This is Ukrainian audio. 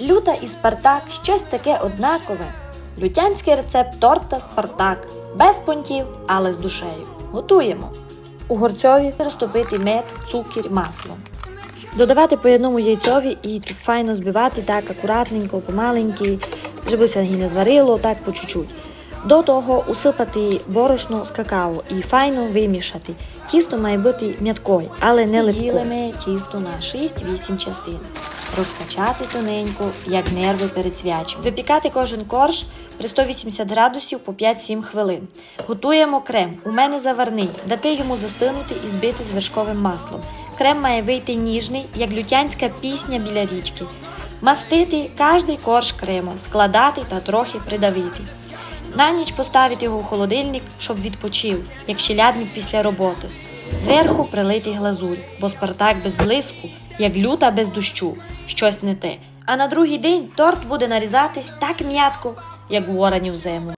Люта і Спартак щось таке однакове. Лютянський рецепт торта Спартак. Без понтів, але з душею. Готуємо. У горцьові розтопити мед, цукір, масло. Додавати по одному яйцові і тут файно збивати так акуратненько, помаленьки, щоб все не зварило, так по чуть-чуть. До того усипати борошно з какао і файно вимішати. Тісто має бути м'яткою, але не липкою. Ділимо тісто на 6-8 частин. Розкачати тоненько, як нерви перед свячем. Випікати кожен корж при 180 градусів по 5-7 хвилин. Готуємо крем. У мене заварний. Дати йому застинути і збити з вершковим маслом. Крем має вийти ніжний, як лютянська пісня біля річки. Мастити кожний корж кремом, складати та трохи придавити. На ніч поставити його в холодильник, щоб відпочив, як щелядник після роботи. Зверху прилити глазурь, бо Спартак без блиску, як люта без дощу, щось не те. А на другий день торт буде нарізатись так м'ятко, як воронів землю.